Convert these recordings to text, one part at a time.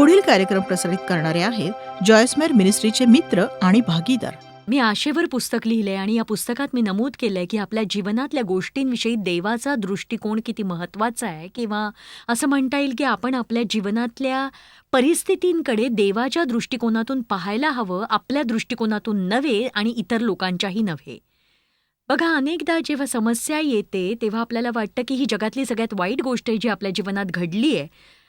पुढील कार्यक्रम प्रसारित करणारे आहेत जॉयसमेर मिनिस्ट्रीचे मित्र आणि भागीदार. मी आशेवर पुस्तक लिहिलंय आणि या पुस्तकात मी नमूद केलंय की आपल्या जीवनातल्या गोष्टींविषयी देवाचा दृष्टिकोन किती महत्त्वाचा आहे किंवा असं म्हणता येईल की आपण आपल्या जीवनातल्या परिस्थितींकडे देवाच्या दृष्टिकोनातून पाहायला हवं आपल्या दृष्टिकोनातून नव्हे आणि इतर लोकांच्याही नव्हे. बघा अनेकदा जेव्हा समस्या येते तेव्हा आपल्याला वाटतं की ही जगातली सगळ्यात वाईट गोष्ट आहे जी आपल्या जीवनात घडली आहे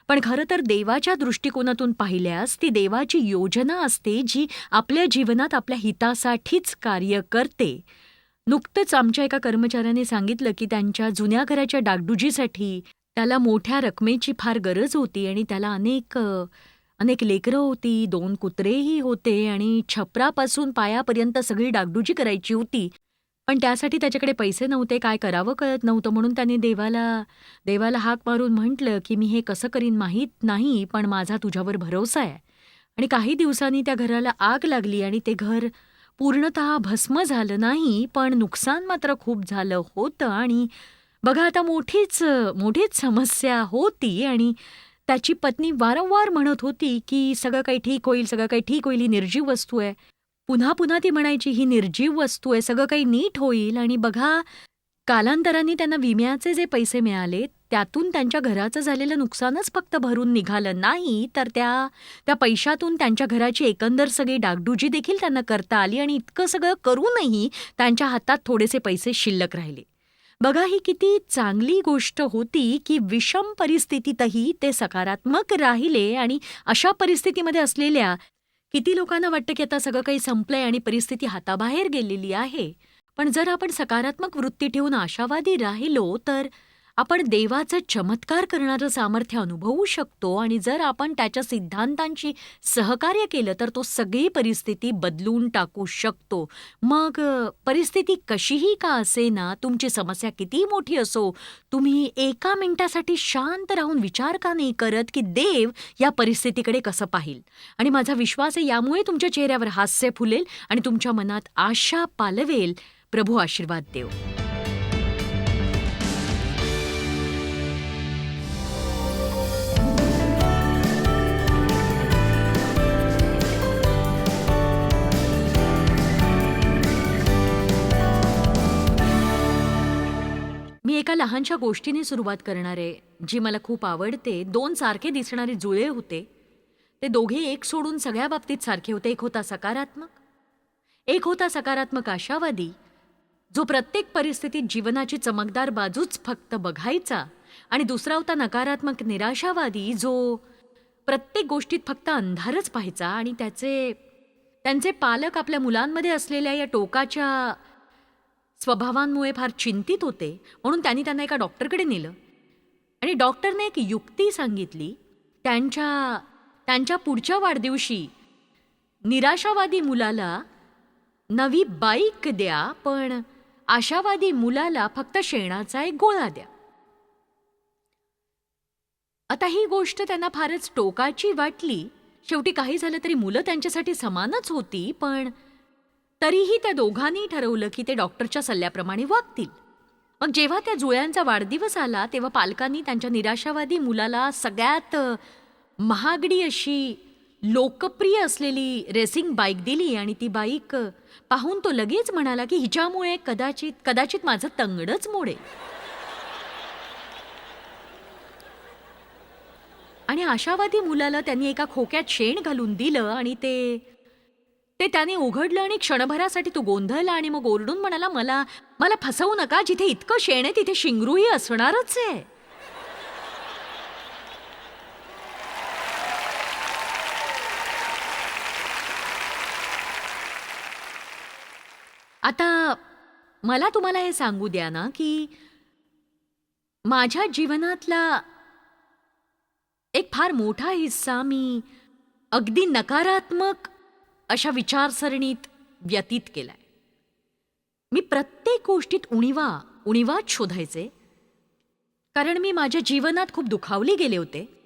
पण खरं तर देवाच्या दृष्टिकोनातून पाहिल्यास ती देवाची योजना असते जी आपल्या जीवनात आपल्या हितासाठीच कार्य करते. नुकतंच आमच्या एका कर्मचाऱ्याने सांगितलं की त्यांच्या जुन्या घराच्या डागडुजीसाठी त्याला मोठ्या रकमेची फार गरज होती आणि त्याला अनेक अनेक लेकरं होती दोन कुत्रेही होते आणि छपरापासून पायापर्यंत सगळी डागडुजी करायची होती. पण त्यासाठी त्याच्याकडे पैसे नव्हते काय करावं कळत नव्हतं. म्हणून त्याने देवाला देवाला हाक मारून म्हटलं की मी हे कसं करीन माहीत नाही पण माझा तुझ्यावर भरोसा आहे. आणि काही दिवसांनी त्या घराला आग लागली आणि ते घर पूर्णतः भस्म झालं नाही पण नुकसान मात्र खूप झालं होतं. आणि बघा आता मोठीच मोठीच समस्या होती आणि त्याची पत्नी वारंवार म्हणत होती की सगळं काही ठीक होईल सगळं काही ठीक होईल ही निर्जीव वस्तू आहे. पुन्हा पुन्हा ती म्हणायची ही निर्जीव वस्तू आहे सगळं काही नीट होईल. आणि बघा कालांतराने त्यांना विम्याचे जे पैसे मिळाले त्यातून त्यांच्या घराचं झालेलं नुकसानच फक्त भरून निघालं. नाही तर त्या त्या पैशातून त्यांच्या घराची एकंदर सगळी डागडुजी देखील त्यांना करता आली आणि इतकं सगळं करूनही त्यांच्या हातात थोडेसे पैसे शिल्लक राहिले. बघा ही किती चांगली गोष्ट होती की विषम परिस्थितीतही ते सकारात्मक राहिले आणि अशा परिस्थितीमध्ये असलेल्या किती लोकांना वाटतं की आता सगळं काही संपलंय आणि परिस्थिती हाताबाहेर गेलेली आहे? पण जर आपण सकारात्मक वृत्ती ठेवून आशावादी राहिलो तर आपण देवाचं चमत्कार करणारं सामर्थ्य अनुभवू शकतो आणि जर आपण त्याच्या सिद्धांतांशी सहकार्य केलं तर तो सगळी परिस्थिती बदलून टाकू शकतो. मग परिस्थिती कशीही का असेना तुमची समस्या किती मोठी असो तुम्ही एका मिनिटासाठी शांत राहून विचार का नाही करत की देव या परिस्थितीकडे कसं पाहिल? आणि माझा विश्वास आहे यामुळे तुमच्या चेहऱ्यावर हास्य फुलेल आणि तुमच्या मनात आशा पालवेल. प्रभू आशीर्वाद देव. लहानशा गोष्टीने सुरुवात करणार आहे जी मला खूप आवडते दोन सारखे दिसणारे जुळे होते. ते दोघे एक सोडून सगळ्या बाबतीत सारखे होते. एक होता सकारात्मक एक होता सकारात्मक आशावादी जो प्रत्येक परिस्थितीत जीवनाची चमकदार बाजूच फक्त बघायचा आणि दुसरा होता नकारात्मक निराशावादी जो प्रत्येक गोष्टीत फक्त अंधारच पाहायचा आणि त्याचे त्यांचे पालक आपल्या मुलांमध्ये असलेल्या या टोकाच्या स्वभावांमुळे फार चिंतित होते म्हणून त्यांनी त्यांना एका डॉक्टरकडे नेलं. आणि डॉक्टरने एक युक्ती सांगितली त्यांच्या त्यांच्या पुढच्या वाढदिवशी निराशावादी मुलाला नवी बाईक द्या पण आशावादी मुलाला फक्त शेणाचा एक गोळा द्या. आता ही गोष्ट त्यांना फारच टोकाची वाटली. शेवटी काही झालं तरी मुलं त्यांच्यासाठी समानच होती पण तरीही त्या दोघांनी ठरवलं की ते डॉक्टरच्या सल्ल्याप्रमाणे वागतील. मग जेव्हा त्या जुळ्यांचा वाढदिवस आला तेव्हा पालकांनी त्यांच्या निराशावादी मुलाला सगळ्यात महागडी अशी लोकप्रिय असलेली रेसिंग बाईक दिली आणि ती बाईक पाहून तो लगेच म्हणाला की हिच्यामुळे कदाचित कदाचित माझं तंगडच मोडे आणि आशावादी मुलाला त्यांनी एका खोक्यात शेण घालून दिलं आणि ते ते त्याने उघडलं आणि क्षणभरासाठी तो गोंधळला आणि मग ओरडून म्हणाला मला मला फसवू नका जिथे इतकं शेण आहे तिथे शिंगरूही असणारच आहे. आता मला तुम्हाला हे सांगू द्या ना की माझ्या जीवनातला एक फार मोठा हिस्सा मी अगदी नकारात्मक अशा विचारसरणीत व्यतीत केलाय. मी प्रत्येक गोष्टीत उणिवा उणिवाच शोधायचे. कारण मी माझ्या जीवनात खूप दुखावले गेले होते.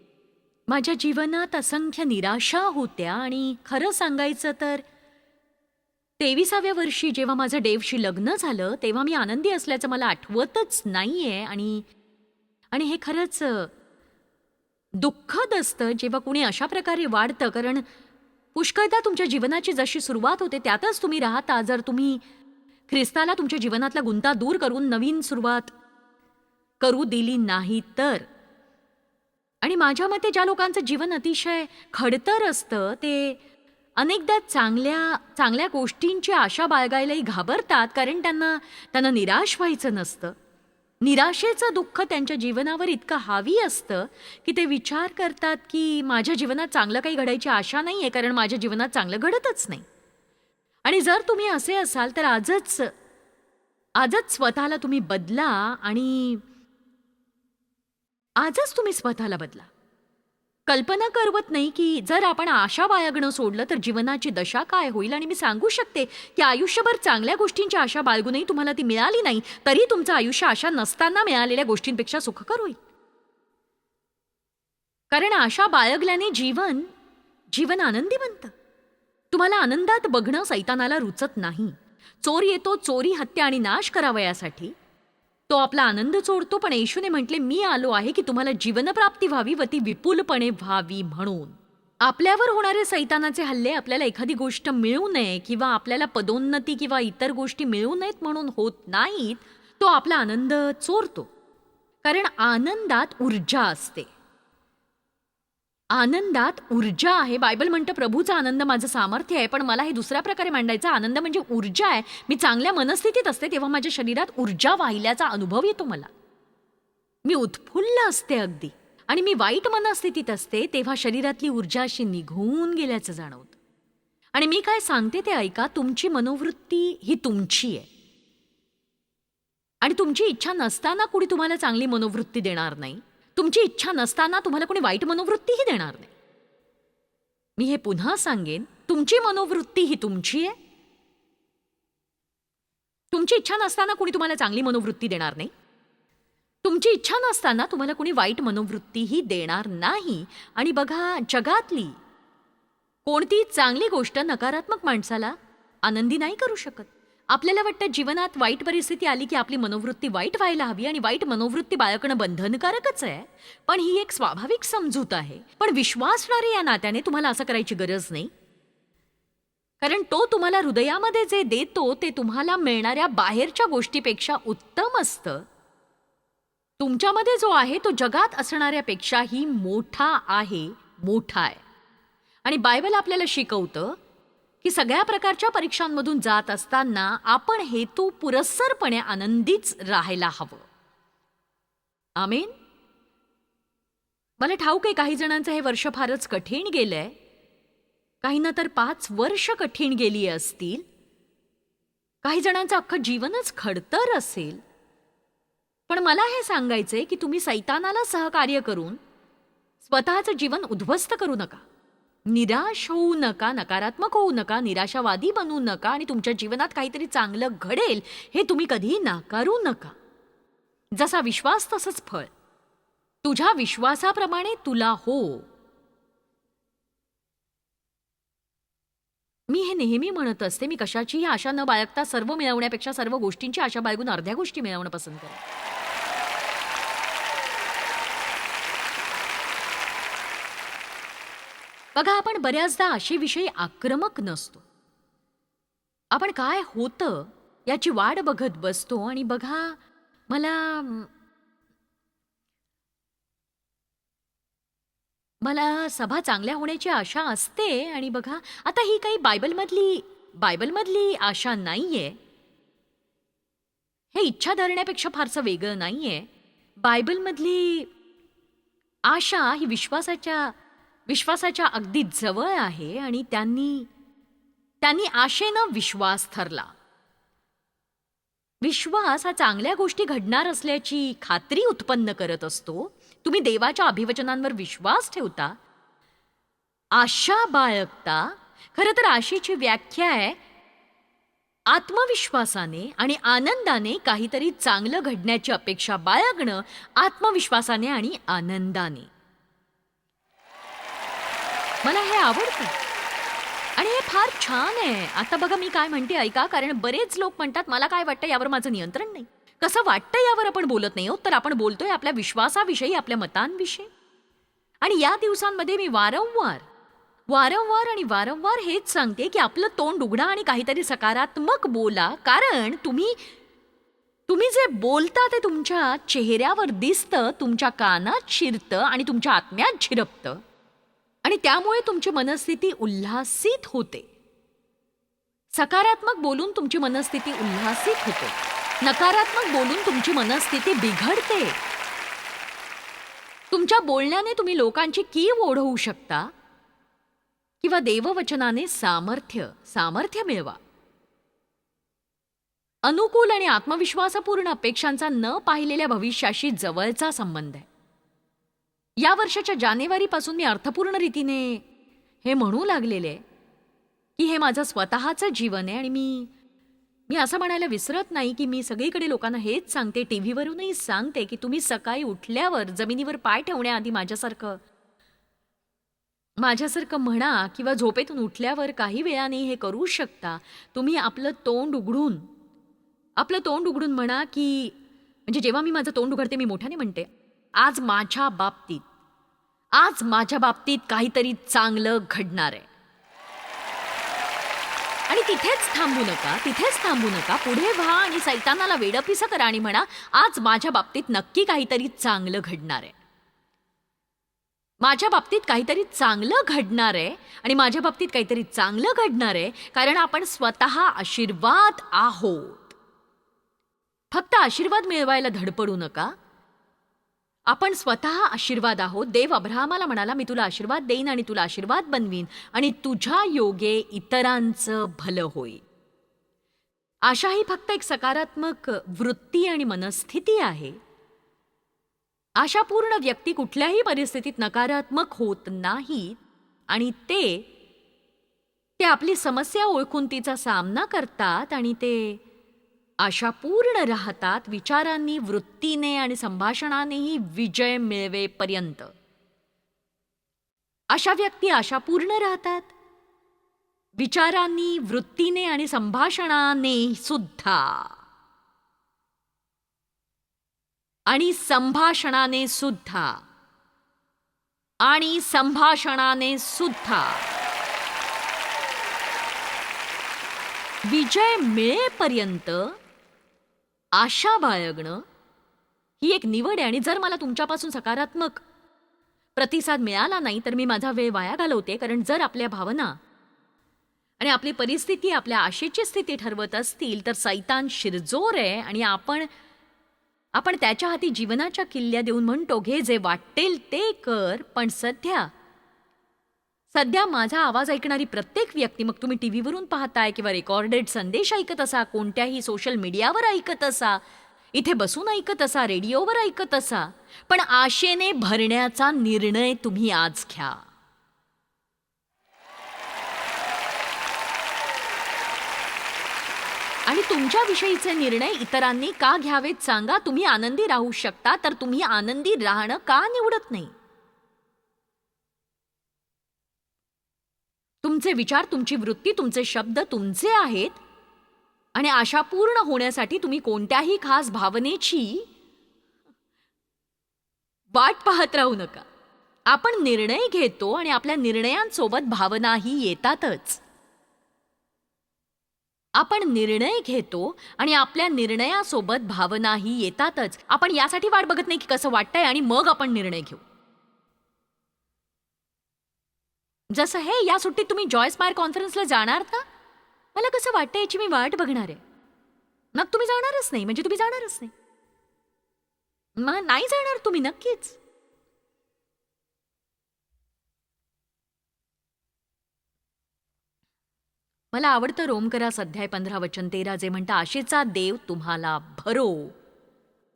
माझ्या जीवनात असंख्य निराशा होत्या आणि खरं सांगायचं तर तेविसाव्या वर्षी जेव्हा माझं डेवशी लग्न झालं तेव्हा मी आनंदी असल्याचं मला आठवतच नाही आहे आणि आणि हे खरंच दुःखद असतं जेव्हा कुणी अशा प्रकारे वाढतं. कारण पुष्कळदा तुमच्या जीवनाची जशी सुरुवात होते त्यातच तुम्ही राहता. जर तुम्ही ख्रिस्ताला तुमच्या जीवनातला गुंता दूर करून नवीन सुरुवात करू दिली नाही तर. आणि माझ्या मते ज्या लोकांचं जीवन अतिशय खडतर असतं ते अनेकदा चांगल्या चांगल्या गोष्टींची आशा बाळगायलाही घाबरतात कारण त्यांना त्यांना निराश व्हायचं नसतं. निराशेचं दुःख त्यांच्या जीवनावर इतकं हावी असतं की ते विचार करतात की माझ्या जीवनात चांगलं काही घडायची आशा नाही आहे कारण माझ्या जीवनात चांगलं घडतच नाही. आणि जर तुम्ही असे असाल तर आजच आजच स्वतःला तुम्ही बदला आणि आजच तुम्ही स्वतःला बदला. कल्पना करवत नाही की जर आपण आशा बाळगणं सोडलं तर जीवनाची दशा काय होईल? आणि मी सांगू शकते की आयुष्यभर चांगल्या गोष्टींची आशा बाळगूनही तुम्हाला ती मिळाली नाही. तरी तुमचं आयुष्य आशा नसताना मिळालेल्या गोष्टींपेक्षा सुखकर होईल. कारण आशा बाळगल्याने जीवन जीवन आनंदी बनतं. तुम्हाला आनंदात बघणं सैतानाला रुचत नाही. चोर येतो चोरी हत्या आणि नाश करावयासाठी तो आपला आनंद चोरतो पण येशूने म्हटले मी आलो आहे की तुम्हाला जीवनप्राप्ती व्हावी व ती विपुलपणे व्हावी म्हणून. आपल्यावर होणारे सैतानाचे हल्ले आपल्याला एखादी गोष्ट मिळू नये किंवा आपल्याला पदोन्नती किंवा इतर गोष्टी मिळू नयेत म्हणून होत नाहीत तो आपला आनंद चोरतो. कारण आनंदात ऊर्जा असते. आनंदात ऊर्जा आहे. बायबल म्हणतं प्रभूचा आनंद माझं सामर्थ्य आहे पण मला हे दुसऱ्या प्रकारे मांडायचा आनंद म्हणजे ऊर्जा आहे. मी चांगल्या मनस्थितीत असते तेव्हा माझ्या शरीरात ऊर्जा वाहिल्याचा अनुभव येतो मला. मी उत्फुल्ल असते अगदी. आणि मी वाईट मनस्थितीत असते तेव्हा शरीरातली ऊर्जा अशी निघून गेल्याचं जाणवतं. आणि मी काय सांगते ते ऐका तुमची मनोवृत्ती ही तुमची आहे. आणि तुमची इच्छा नसताना कुणी तुम्हाला चांगली मनोवृत्ती देणार नाही. तुमची इच्छा नसताना तुम्हाला कोणी वाईट मनोवृत्तीही देणार नाही. मी हे पुन्हा सांगेन तुमची मनोवृत्ती ही तुमची आहे. तुमची इच्छा नसताना कुणी तुम्हाला चांगली मनोवृत्ती देणार नाही. तुमची इच्छा नसताना तुम्हाला कुणी वाईट मनोवृत्तीही देणार नाही. आणि बघा जगातली कोणती चांगली गोष्ट नकारात्मक माणसाला आनंदी नाही करू शकत. आपल्याला वाटतं जीवनात वाईट परिस्थिती आली की आपली मनोवृत्ती वाईट व्हायला हवी आणि वाईट मनोवृत्ती बाळगणं बंधनकारकच आहे. पण ही एक स्वाभाविक समजूत आहे. पण विश्वासणारे या नात्याने तुम्हाला असं करायची गरज नाही. कारण तो तुम्हाला हृदयामध्ये जे देतो ते तुम्हाला मिळणाऱ्या बाहेरच्या गोष्टीपेक्षा उत्तम असतं. तुमच्यामध्ये जो आहे तो जगात असणाऱ्यापेक्षाही मोठा आहे मोठा आहे. आणि बायबल आपल्याला शिकवतं की सगळ्या प्रकारच्या परीक्षांमधून जात असताना आपण हेतू पुरस्सरपणे आनंदीच राहायला हवं. आमेन? मला ठाऊक आहे काही जणांचं हे वर्ष फारच कठीण गेलंय. काहींना तर पाच वर्ष कठीण गेली असतील. काही जणांचं अख्खं जीवनच खडतर असेल. पण मला हे सांगायचंय की तुम्ही सैतानाला सहकार्य करून स्वतःचं जीवन उद्ध्वस्त करू नका. निराश होऊ नका नकारात्मक होऊ नका निराशावादी बनू नका आणि तुमच्या जीवनात काहीतरी चांगलं घडेल हे तुम्ही कधीही नाकारू नका. जसा विश्वास तसंच फळ. तुझ्या विश्वासाप्रमाणे तुला हो. मी हे नेहमी म्हणत असते मी कशाचीही आशा न बाळगता सर्व मिळवण्यापेक्षा सर्व गोष्टींची आशा बाळगून अर्ध्या गोष्टी मिळवणं पसंत करेन. बघा आपण बऱ्याचदा आशेविषयी आक्रमक नसतो. आपण काय होतं याची वाट बघत बसतो आणि बघा मला मला सभा चांगल्या होण्याची आशा असते आणि बघा आता ही काही बायबलमधली बायबलमधली आशा नाहीये. हे इच्छा धरण्यापेक्षा फारसं वेगळं नाहीये. बायबलमधली आशा ही विश्वासाच्या विश्वासाच्या अगदी जवळ आहे आणि त्यांनी त्यांनी आशेनं विश्वास ठरला विश्वास हा चांगल्या गोष्टी घडणार असल्याची खात्री उत्पन्न करत असतो. तुम्ही देवाच्या अभिवचनांवर विश्वास ठेवता. आशा बाळगता. खरं तर आशेची व्याख्या आहे. आत्मविश्वासाने आणि आनंदाने काहीतरी चांगलं घडण्याची अपेक्षा बाळगणं आत्मविश्वासाने आणि आनंदाने. मला हे आवडतं. आणि हे फार छान आहे. आता बघा मी काय म्हणते ऐका. कारण बरेच लोक म्हणतात मला काय वाटतं यावर माझं नियंत्रण नाही. कसं वाटतं यावर आपण बोलत नाही आहोत तर आपण बोलतोय आपल्या विश्वासाविषयी आपल्या मतांविषयी. आणि या दिवसांमध्ये मी वारंवार वारंवार आणि वारंवार हेच सांगते की आपलं तोंड उघडा आणि काहीतरी सकारात्मक बोला. कारण तुम्ही तुम्ही जे बोलता ते तुमच्या चेहऱ्यावर दिसतं तुमच्या कानात शिरतं आणि तुमच्या आत्म्यात झिरपतं. आणि त्यामुळे तुमची मनस्थिती उल्हासित होते. सकारात्मक बोलून तुमची मनस्थिती उल्हासित होते. नकारात्मक बोलून तुमची मनस्थिती बिघडते. तुमच्या बोलण्याने तुम्ही लोकांची कीव ओढवू शकता. किंवा देववचनाने सामर्थ्य सामर्थ्य मिळवा. अनुकूल आणि आत्मविश्वासपूर्ण अपेक्षांचा न पाहिलेल्या भविष्याशी जवळचा संबंध आहे. या वर्षाच्या जानेवारीपासून मी अर्थपूर्ण रीतीने हे म्हणू लागलेले की हे माझं स्वतःचं जीवन आहे आणि मी मी असं म्हणायला विसरत नाही की मी सगळीकडे लोकांना हेच सांगते टी व्हीवरूनही सांगते की तुम्ही सकाळी उठल्यावर जमिनीवर पाय ठेवण्याआधी माझ्यासारखं माझ्यासारखं म्हणा किंवा झोपेतून उठल्यावर काही वेळाने हे करू शकता. तुम्ही आपलं तोंड उघडून आपलं तोंड उघडून म्हणा की म्हणजे जेव्हा मी माझं तोंड उघडते मी मोठ्याने म्हणते आज माझ्या बाबतीत आज माझ्या बाबतीत काहीतरी चांगलं घडणार आहे. आणि तिथेच थांबू नका तिथेच थांबू नका. पुढे व्हा आणि सैतानाला वेडपिसं करा आणि म्हणा आज माझ्या बाबतीत नक्की काहीतरी चांगलं घडणार आहे. माझ्या बाबतीत काहीतरी चांगलं घडणार आहे आणि माझ्या बाबतीत काहीतरी चांगलं घडणार आहे कारण आपण स्वतः आशीर्वाद आहोत. फक्त आशीर्वाद मिळवायला धडपडू नका. आपण स्वतः आशीर्वाद आहोत. देव अब्राहमाला म्हणाला मी तुला आशीर्वाद देईन आणि तुला आशीर्वाद बनवीन आणि तुझ्या योगे इतरांचं भलं होईल. आशा ही फक्त एक सकारात्मक वृत्ती आणि मनस्थिती आहे. आशापूर्ण व्यक्ती कुठल्याही परिस्थितीत नकारात्मक होत नाहीत आणि ते ते आपली समस्या ओळखून तिचा सामना करतात आणि ते आशापूर्ण राहतात विचारांनी वृत्तीने आणि संभाषणानेही विजय मिळवेपर्यंत. अशा व्यक्ती आशापूर्ण राहतात? विचारांनी वृत्तीने आणि संभाषणाने सुद्धा आणि संभाषणाने सुद्धा आणि संभाषणाने सुद्धा विजय मिळेपर्यंत आशा बाळगणं ही एक निवड आहे आणि जर मला तुमच्यापासून सकारात्मक प्रतिसाद मिळाला नाही तर मी माझा वेळ वाया घालवते. कारण जर आपल्या भावना आणि आपली परिस्थिती आपल्या आशेची स्थिती ठरवत असतील तर सैतान शिरजोर आहे आणि आपण आपण त्याच्या हाती जीवनाच्या किल्ल्या देऊन म्हणतो घे जे वाटेल ते कर पण सध्या सध्या माझा आवाज ऐकणारी प्रत्येक व्यक्ती मग तुम्ही टी व्हीवरून पाहताय किंवा रेकॉर्डेड संदेश ऐकत असा कोणत्याही सोशल मीडियावर ऐकत असा इथे बसून ऐकत असा रेडिओवर ऐकत असा पण आशेने भरण्याचा निर्णय तुम्ही आज घ्या. आणि तुमच्याविषयीचे निर्णय इतरांनी का घ्यावेत सांगा? तुम्ही आनंदी राहू शकता तर तुम्ही आनंदी राहणं का निवडत नाही? तुमचे विचार तुमची वृत्ती तुमचे शब्द तुमचे आहेत. आणि आशा पूर्ण होण्यासाठी तुम्ही कोणत्याही खास भावनेची वाट पाहत राहू नका. आपण निर्णय घेतो आणि आपल्या निर्णयांसोबत भावनाही येतातच. आपण निर्णय घेतो आणि आपल्या निर्णयासोबत भावनाही येतातच. आपण यासाठी वाट बघत नाही की कसं वाटतंय आणि मग आपण निर्णय घेऊ. जसं हे या सुट्टीत तुम्ही जॉयस मायर कॉन्फरन्सला जाणार का? मला कसं वाटतं याची मी वाट बघणार आहे. मग तुम्ही जाणारच नाही म्हणजे तुम्ही जाणारच नाही. मग नाही जाणार तुम्ही नक्कीच. मला आवडतं रोमकरा सध्या पंधरा वचन तेरा जे म्हणतं आशेचा देव तुम्हाला भरो.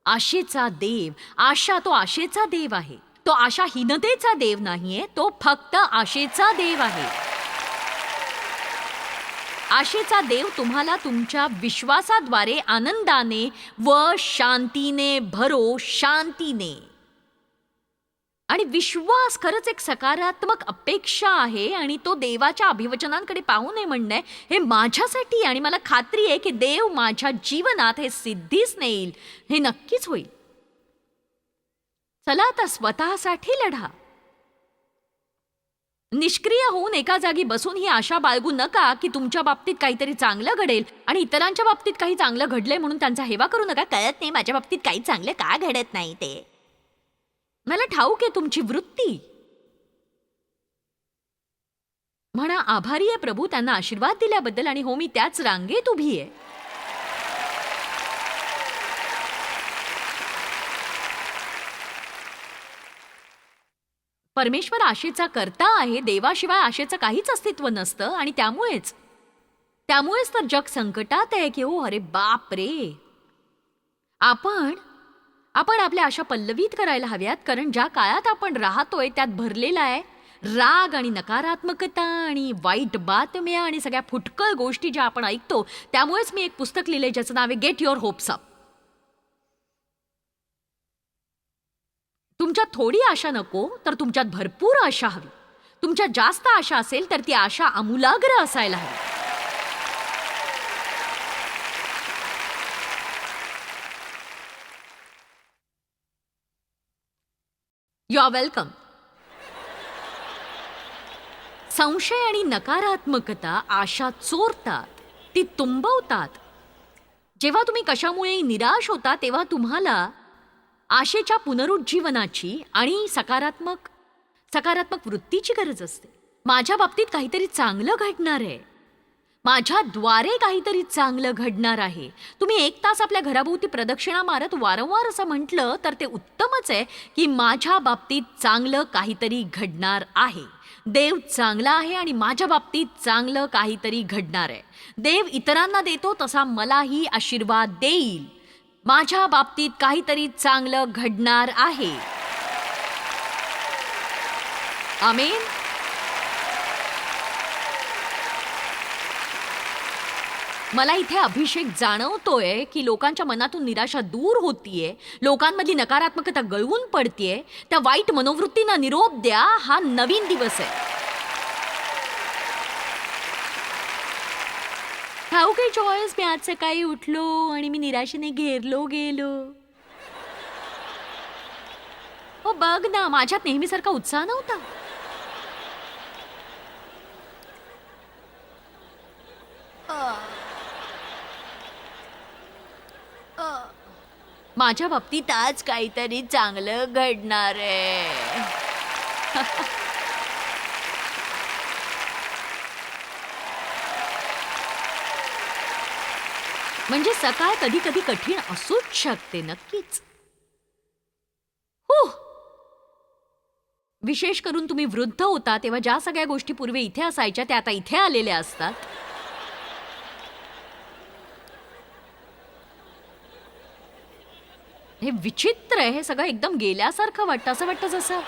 आशेचा देव आशा तो आशेचा देव आहे. तो आशाहीनतेचा देव नाहीये तो फक्त आशेचा देव आहे. आशेचा देव तुम्हाला तुमच्या विश्वासाद्वारे आनंदाने व शांतीने भरो शांतीने. आणि विश्वास खरंच एक सकारात्मक अपेक्षा आहे आणि तो देवाच्या अभिवचनांकडे पाहू नये म्हणणं हे माझ्यासाठी आणि मला खात्री आहे की देव माझ्या जीवनात हे सिद्धीच नेईल हे नक्कीच होईल. चला आता स्वतःसाठी लढा. निष्क्रिय होऊन एका जागी बसून ही आशा बाळगू नका की तुमच्या बाबतीत काहीतरी चांगलं घडेल आणि इतरांच्या बाबतीत काही चांगलं घडलंय म्हणून त्यांचा हेवा करू नका. कळत नाही माझ्या बाबतीत काही चांगलं का घडत नाही ते. मला ठाऊक आहे तुमची वृत्ती. म्हणा आभारी आहे प्रभू त्यांना आशीर्वाद दिल्याबद्दल आणि हो मी त्याच रांगेत उभी आहे. परमेश्वर आशेचा करता आहे देवाशिवाय आशेचं काहीच अस्तित्व नसतं आणि त्यामुळेच त्यामुळेच तर जग संकटात आहे की हो अरे बाप रे. आपण आपण आपल्या आशा पल्लवित करायला हव्यात कारण ज्या काळात आपण राहतोय त्यात भरलेला आहे राग आणि नकारात्मकता आणि वाईट बातम्या आणि सगळ्या फुटकळ गोष्टी ज्या आपण ऐकतो त्यामुळेच मी एक पुस्तक लिहिले ज्याचं नाव आहे गेट युअर होप्स अप तुमच्यात थोडी आशा नको तर तुमच्यात भरपूर आशा हवी. तुमच्यात जास्त आशा असेल तर ती आशा आमूलाग्र असायला हवी. यू आर वेलकम संशय आणि नकारात्मकता आशा चोरतात ती तुंबवतात. जेव्हा तुम्ही कशामुळे निराश होता तेव्हा तुम्हाला आशेच्या पुनरुज्जीवनाची आणि सकारात्मक सकारात्मक वृत्तीची गरज असते. माझ्या बाबतीत काहीतरी चांगलं घडणार आहे. माझ्याद्वारे काहीतरी चांगलं घडणार आहे. तुम्ही एक तास आपल्या घराभोवती प्रदक्षिणा मारत वारंवार असं म्हटलं तर ते उत्तमच आहे की माझ्या बाबतीत चांगलं काहीतरी घडणार आहे. देव चांगला आहे आणि माझ्या बाबतीत चांगलं काहीतरी घडणार आहे. देव इतरांना देतो तसा मलाही आशीर्वाद देईल. माझ्या बाबतीत काहीतरी चांगलं घडणार आहे. आमेन. मला इथे अभिषेक जाणवतोय की लोकांच्या मनातून निराशा दूर होतीये लोकांमधली नकारात्मकता गळवून पडतीये त्या वाईट मनोवृत्तींना निरोप द्या हा नवीन दिवस आहे. ठाऊ काही चॉईस मी आज सकाळी उठलो आणि मी निराशेने घेरलो गेलो. हो बघ ना माझ्यात नेहमीसारखा उत्साह नव्हता. माझ्या बाबतीत आज काहीतरी चांगलं घडणार आहे. म्हणजे सकाळ कधी कधी कठीण असूच शकते नक्कीच. हो. विशेष करून तुम्ही वृद्ध होता तेव्हा ज्या सगळ्या गोष्टी पूर्वी इथे असायच्या त्या आता इथे आलेल्या असतात. हे विचित्र आहे हे सगळं एकदम गेल्यासारखं वाटतं असं वाटतं जसं.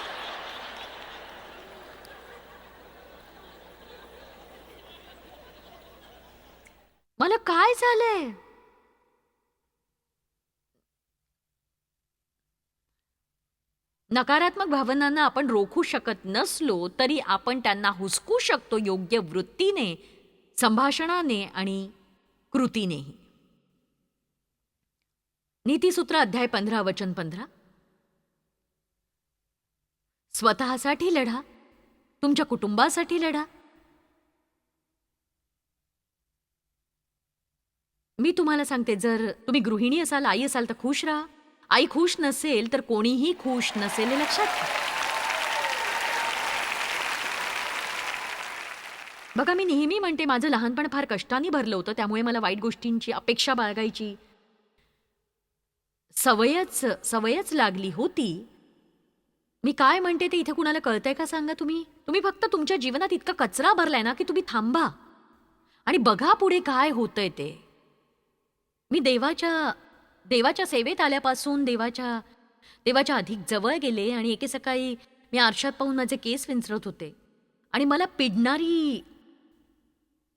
मला काय झालंय? नकारात्मक भावनांना आपण रोखू शकत नसलो तरी आपण त्यांना हुसकू शकतो योग्य वृत्तीने संभाषणाने आणि कृतीनेही. नीतीसूत्र अध्याय पंधरा वचन पंधरा. स्वतःसाठी लढा तुमच्या कुटुंबासाठी लढा. मी तुम्हाला सांगते जर तुम्ही गृहिणी असाल आई असाल तर खुश राहा. आई खुश नसेल तर कोणीही खुश नसेल हे लक्षात घ्या बघा मी नेहमी म्हणते माझं लहानपण फार कष्टाने भरलं होतं त्यामुळे मला वाईट गोष्टींची अपेक्षा बाळगायची. सवयच सवयच लागली होती. मी काय म्हणते ते इथे कुणाला कळतंय का सांगा तुम्ही? तुम्ही फक्त तुमच्या जीवनात इतका कचरा भरलाय ना की तुम्ही थांबा. आणि बघा पुढे काय होतंय ते. मी देवाच्या देवाच्या सेवेत आल्यापासून देवाच्या देवाच्या अधिक जवळ गेले आणि एके सकाळी मी आरशात पाहून माझे केस विंचरत होते. आणि मला पिडणारी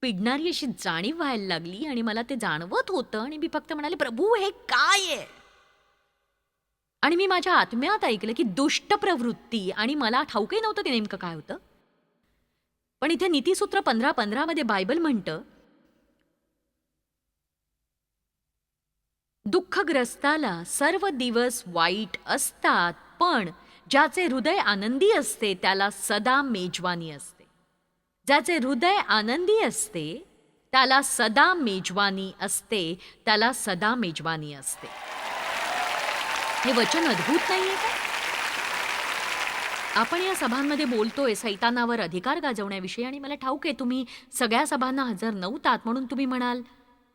पिडणारी अशी जाणीव व्हायला लागली आणि मला ते जाणवत होतं आणि मी फक्त म्हणाले प्रभू हे काय आहे? आणि मी माझ्या आत्म्यात ऐकलं की दुष्ट प्रवृत्ती आणि मला ठाऊकही नव्हतं ते नेमकं काय होतं. पण इथे नीतीसूत्र पंधरा पंधरामध्ये बायबल म्हणतं दुःखग्रस्ताला सर्व दिवस वाईट असतात पण ज्याचे हृदय आनंदी असते त्याला सदा मेजवानी असते. ज्याचे हृदय आनंदी असते त्याला सदा मेजवानी असते त्याला सदा मेजवानी असते. हे वचन अद्भुत नाहीये का? आपण या सभांमध्ये बोलतोय सैतानावर अधिकार गाजवण्याविषयी आणि मला ठाऊक आहे तुम्ही सगळ्या सभांना हजर नव्हतात म्हणून तुम्ही म्हणाल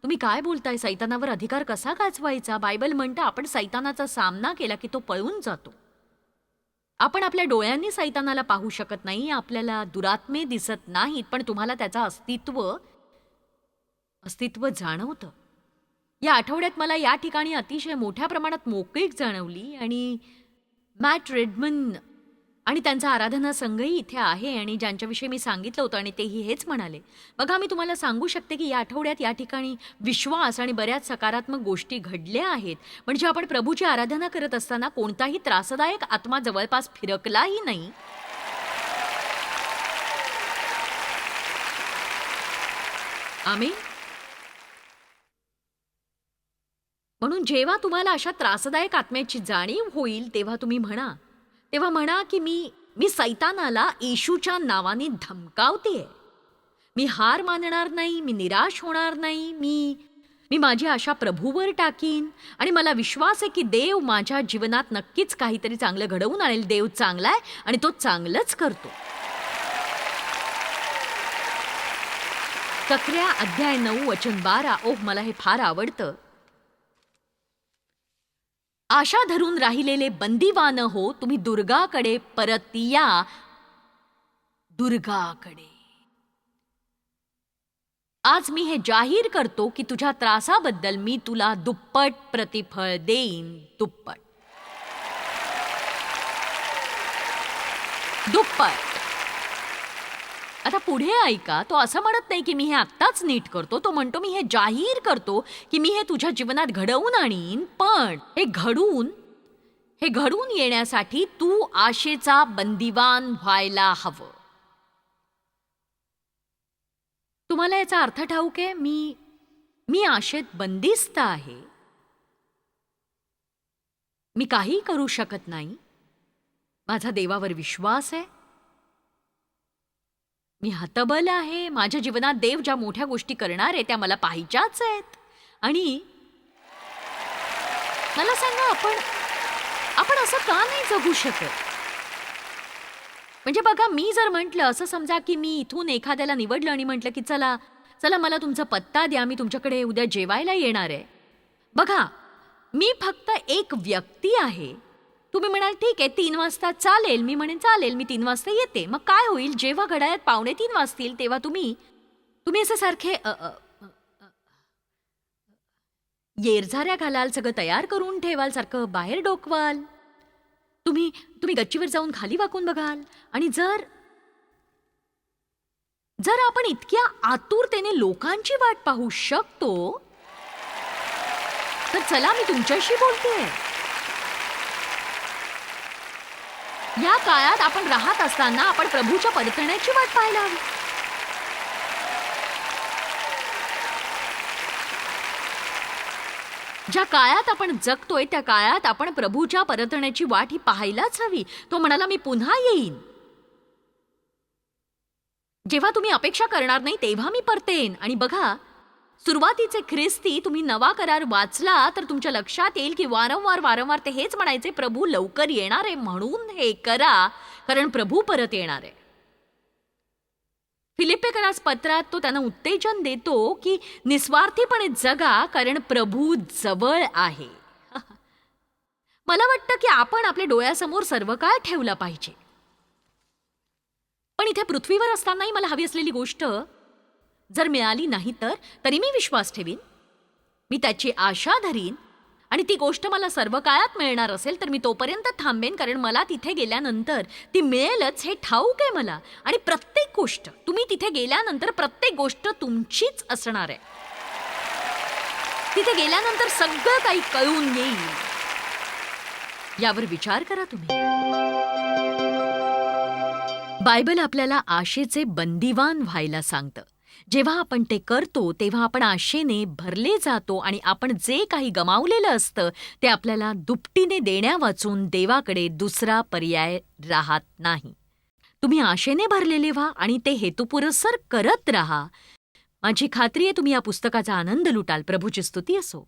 तुम्ही काय बोलताय? सैतानावर अधिकार कसा गाजवायचा? बायबल म्हणतं आपण सैतानाचा सामना केला की तो पळून जातो. आपण आपल्या डोळ्यांनी सैतानाला पाहू शकत नाही आपल्याला दुरात्मे दिसत नाहीत पण तुम्हाला त्याचं अस्तित्व अस्तित्व जाणवतं. या आठवड्यात मला या ठिकाणी अतिशय मोठ्या प्रमाणात मोकळीक जाणवली आणि मॅट रेडमन आणि त्यांचा आराधना संघही इथे आहे आणि ज्यांच्याविषयी मी सांगितलं होतं आणि तेही हेच म्हणाले. बघा मी तुम्हाला सांगू शकते की या आठवड्यात या ठिकाणी विश्वास आणि बऱ्याच सकारात्मक गोष्टी घडल्या आहेत. म्हणजे आपण प्रभूची आराधना करत असताना कोणताही त्रासदायक आत्मा जवळपास फिरकलाही नाही. आम्ही म्हणून जेव्हा तुम्हाला अशा त्रासदायक आत्म्याची जाणीव होईल तेव्हा तुम्ही म्हणा तेव्हा म्हणा की मी मी सैतानाला येशूच्या नावाने धमकावते मी हार मानणार नाही मी निराश होणार नाही मी मी माझी आशा प्रभूवर टाकीन. आणि मला विश्वास आहे की देव माझ्या जीवनात नक्कीच काहीतरी चांगलं घडवून आणेल. देव चांगला आहे आणि तो चांगलंच करतो. तक्र्या अध्याय नऊ वचन बारा. ओह मला हे फार आवडतं. आशा धरून राहिलेले बंदीवान हो तुम्ही दुर्गाकडे परत या. दुर्गाकडे. आज मी हे जाहीर करतो की तुझ्या त्रासाबद्दल मी तुला दुप्पट प्रतिफळ देईन. दुप्पट. दुप्पट. आता पुढे ऐका तो असं म्हणत नाही की मी हे आत्ताच नीट करतो तो म्हणतो मी हे जाहीर करतो की मी हे तुझ्या जीवनात घडवून आणीन पण हे घडून हे घडून येण्यासाठी तू आशेचा बंदिवान व्हायला हवं. तुम्हाला याचा अर्थ ठाऊक आहे? मी मी आशेत बंदिस्त आहे. मी काही करू शकत नाही. माझा देवावर विश्वास आहे. मी हतबल आहे. माझ्या जीवनात देव ज्या मोठ्या गोष्टी करणार आहे त्या मला पाहिच्याच आहेत. आणि मला सांगा आपण आपण असं का नाही जगू शकत? म्हणजे बघा मी जर म्हटलं असं समजा की मी इथून एखाद्याला निवडलं आणि म्हटलं की चला चला मला तुमचा पत्ता द्या मी तुमच्याकडे उद्या जेवायला येणार आहे. बघा मी फक्त एक व्यक्ती आहे. तुम्ही म्हणाल ठीक आहे तीन वाजता चालेल. मी म्हणेन चालेल मी तीन वाजता येते. मग काय होईल? जेव्हा घड्याळात पावणे तीन वाजतील तेव्हा तुम्ही तुम्ही असं सारखे येरझाऱ्या घालाल सगळं तयार करून ठेवाल सारखं बाहेर डोकवाल. तुम्ही तुम्ही गच्चीवर जाऊन खाली वाकून बघाल. आणि जर जर आपण इतक्या आतुरतेने लोकांची वाट पाहू शकतो तर चला मी तुमच्याशी बोलतेय. या काळात आपण राहत असताना आपण प्रभूच्या परतण्याची वाट पाहायला हवी. ज्या काळात आपण जगतोय त्या काळात आपण प्रभूच्या परतण्याची वाट ही पाहायलाच हवी. तो म्हणाला मी पुन्हा येईन. जेव्हा तुम्ही अपेक्षा करणार नाही तेव्हा मी परतेन. आणि बघा सुरुवातीचे ख्रिस्ती तुम्ही नवा करार वाचला तर तुमच्या लक्षात येईल की वारंवार वारंवार ते हेच म्हणायचे प्रभू लवकर येणार आहे म्हणून हे करा कारण प्रभू परत येणार आहे. फिलिपेकरास पत्रात तो त्यांना उत्तेजन देतो की निस्वार्थीपणे जगा कारण प्रभू जवळ आहे. मला वाटतं की आपण आपल्या डोळ्यासमोर सर्व काळ ठेवला पाहिजे. पण इथे पृथ्वीवर असतानाही मला हवी असलेली गोष्ट जर मिळाली नाही तर तरी मी विश्वास ठेवीन. मी त्याची आशा धरीन. आणि ती गोष्ट मला सर्व काळात मिळणार असेल तर मी तोपर्यंत थांबेन कारण मला तिथे गेल्यानंतर ती मिळेलच हे ठाऊक आहे मला. आणि प्रत्येक गोष्ट तुम्ही तिथे गेल्यानंतर प्रत्येक गोष्ट तुमचीच असणार आहे. तिथे गेल्यानंतर सगळं काही कळून येईल. यावर विचार करा तुम्ही. बायबल आपल्याला आशेचे बंदिवान व्हायला सांगतं. जेव्हा आपण ते करतो तेव्हा आपण आशेने भरले जातो आणि आपण जे काही गमावलेलं असतं ते आपल्याला दुपटीने देण्यावाचून देवाकडे दुसरा पर्याय राहत नाही. तुम्ही आशेने भरलेले व्हा आणि ते हेतुपुरस्सर करत राहा. माझी खात्री आहे तुम्ही या पुस्तकाचा आनंद लुटाल. प्रभूची स्तुती असो.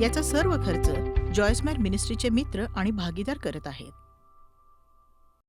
याचा सर्व खर्च जॉयस्मॅर मिनिस्ट्रीचे मित्र आणि भागीदार करत आहेत.